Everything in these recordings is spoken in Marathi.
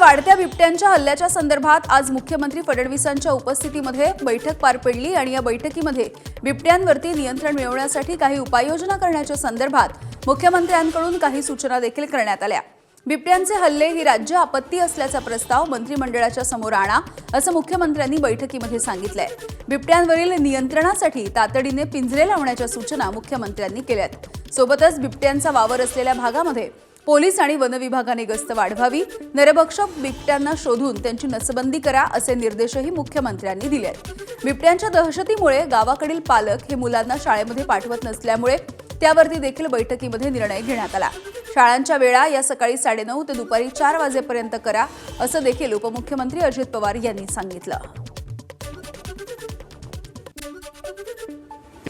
वाढत्या बिबट्यांच्या हल्ल्याच्या संदर्भात आज मुख्यमंत्री फडणवीसांच्या उपस्थितीमध्ये बैठक पार पडली आणि या बैठकीमध्ये बिबट्यांवरती नियंत्रण मिळवण्यासाठी काही उपाययोजना करण्याच्या संदर्भात मुख्यमंत्र्यांकडून काही सूचना देखील करण्यात आल्या. बिबट्यांचे हल्ले ही राज्य आपत्ती असल्याचा प्रस्ताव मंत्रिमंडळाच्या समोर आणा असं मुख्यमंत्र्यांनी बैठकीमध्ये सांगितलंय. बिबट्यांवरील नियंत्रणासाठी तातडीने पिंजरे लावण्याच्या सूचना मुख्यमंत्र्यांनी केल्यात. सोबतच बिबट्यांचा वावर असलेल्या भागामध्ये पोलीस आणि वनविभागाने गस्त वाढवावी. नरभक्षक बिबट्यांना शोधून त्यांची नसबंदी करा असे निर्देशही मुख्यमंत्र्यांनी दिले आहेत. बिबट्यांच्या दहशतीमुळे गावाकडील पालक हे मुलांना शाळेमध्ये पाठवत नसल्यामुळे त्यावरती देखील बैठकीमध्ये निर्णय घेण्यात आला. शाळांच्या वेळा या सकाळी साडेनऊ ते दुपारी चार वाजेपर्यंत करा असं देखील उपमुख्यमंत्री अजित पवार यांनी सांगितलं.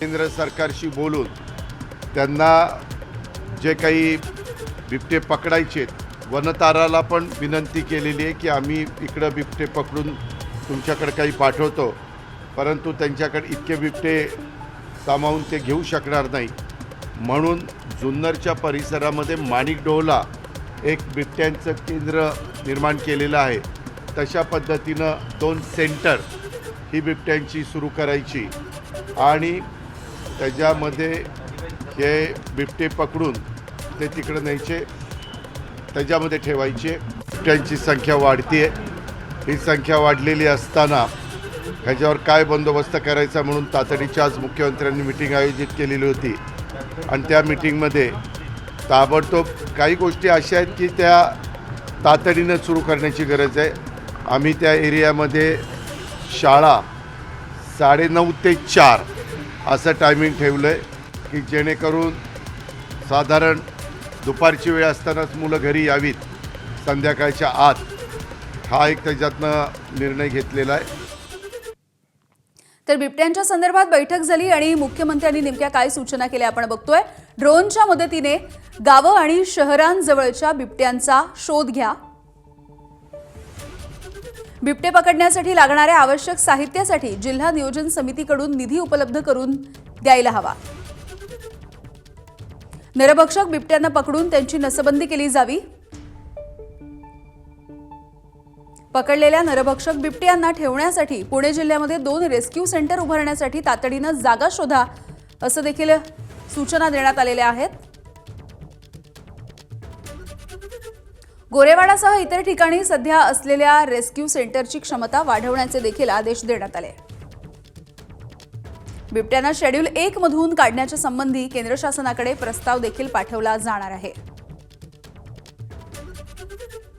केंद्र सरकारशी बोलून त्यांना जे काही बिबटे पकडायचे वनताराला पण विनंती केलेली आहे की आम्ही इकडं बिबटे पकडून तुमच्याकडे काही पाठवतो. परंतु त्यांच्याकडे इतके बिबटे सामावून ते घेऊ शकणार नाही. म्हणून जुन्नरच्या परिसरामध्ये माणिकडोहला एक बिबट्यांचं केंद्र निर्माण केलेलं आहे. तशा पद्धतीनं दोन सेंटर ही बिबट्यांची सुरू करायची. आणि त्याच्यामध्ये हे बिबटे पकडून ते तिकडं न्यायचे त्याच्यामध्ये ठेवायचे. बिबट्यांची संख्या वाढते ही संख्या वाढलेली असताना ह्याच्यावर काय बंदोबस्त करायचा म्हणून तातडीची आज मुख्यमंत्र्यांनी मिटिंग आयोजित केलेली होती. आणि त्या मिटिंगमध्ये ताबडतोब काही गोष्टी अशा आहेत की त्या तातडीनं सुरू करण्याची गरज आहे. आम्ही त्या एरियामध्ये शाळा साडेनऊ ते चार असं टायमिंग ठेवलं आहे की जेणेकरून साधारण दुपारची वेळ असतानाच मुलं घरी यावीत. संध्याकाळच्या आत हा एक त्याच्यातनं निर्णय घेतलेला आहे. तर बिबट्यांच्या संदर्भात बैठक झाली आणि मुख्यमंत्र्यांनी नेमक्या काय सूचना केल्या आपण बघतोय. ड्रोनच्या मदतीने गावं आणि शहरांजवळच्या बिबट्यांचा शोध घ्या. बिबटे पकडण्यासाठी लागणाऱ्या आवश्यक साहित्यासाठी जिल्हा नियोजन समितीकडून निधी उपलब्ध करून द्यायला हवा. नरभक्षक बिबट्यांना पकडून त्यांची नसबंदी केली जावी. पकडलेल्या नरभक्षक बिबट्यांना ठेवण्यासाठी पुणे जिल्ह्यामध्ये दोन रेस्क्यू सेंटर उभारण्यासाठी तातडीनं जागा शोधा असं देखील सूचना देण्यात आलेल्या आहेत. गोरेवाडासह इतर ठिकाणी सध्या असलेल्या रेस्क्यू सेंटरची क्षमता वाढवण्याचे देखील आदेश देण्यात आले. बिबट्यांना शेड्यूल एक मधून काढण्याच्या संबंधी केंद्र शासनाकडे प्रस्ताव देखील पाठवला जाणार आहे.